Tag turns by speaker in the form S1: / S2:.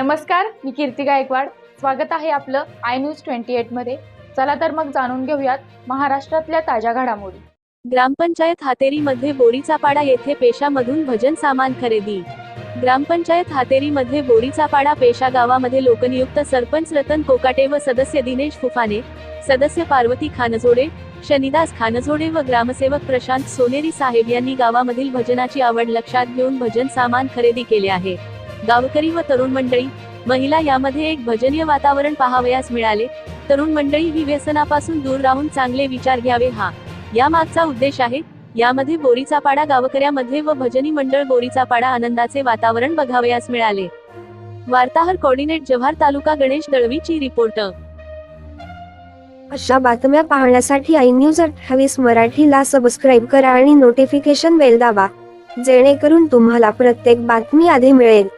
S1: नमस्कार मी कीर्ती गायकवाड. स्वागत आहे आपलं आय न्यूज ट्वेंटी एटमध्ये. चला तर मग जाणून घेऊयात महाराष्ट्रातल्या ताज्या घडामोडी.
S2: ग्रामपंचायत हातेरीमध्ये बोरीचापाडा येथे पेशामधून भजन सामान खरेदी. ग्रामपंचायत हातेरीमध्ये बोरीचापाडा पेशा गावामध्ये लोकनियुक्त सरपंच रतन कोकाटे व सदस्य दिनेश फुफाने सदस्य पार्वती खानजोडे शनिदास खानजोडे व ग्रामसेवक प्रशांत सोनेरी साहेब यांनी गावामधील भजनाची आवड लक्षात घेऊन भजन सामान खरेदी केले आहे. गावकरी व तरुण मंडळी महिला यामध्ये एक भजनीय वातावरण पाहावयास मिळाले. तरुण मंडळी ही व्यसनापासून दूर राहून चांगले विचार घ्यावे हा. या मागचा उद्देश आहे. यामध्ये बोरीचा पाडा गावकऱ्यामध्ये व भजनी मंडळ बोरीचा पाडा आनंदाचे वातावरण बघावयास मिळाले. वार्ताहर कोऑर्डिनेट जव्हार तालुका गणेश दळवीची रिपोर्ट.
S3: अशा बातम्या पाहण्यासाठी आय न्यूज अठ्ठावीस मराठीला सबस्क्राईब करा आणि नोटिफिकेशन बेल दाबा. जेणेकरून तुम्हाला प्रत्येक बातमी आधी मिळेल.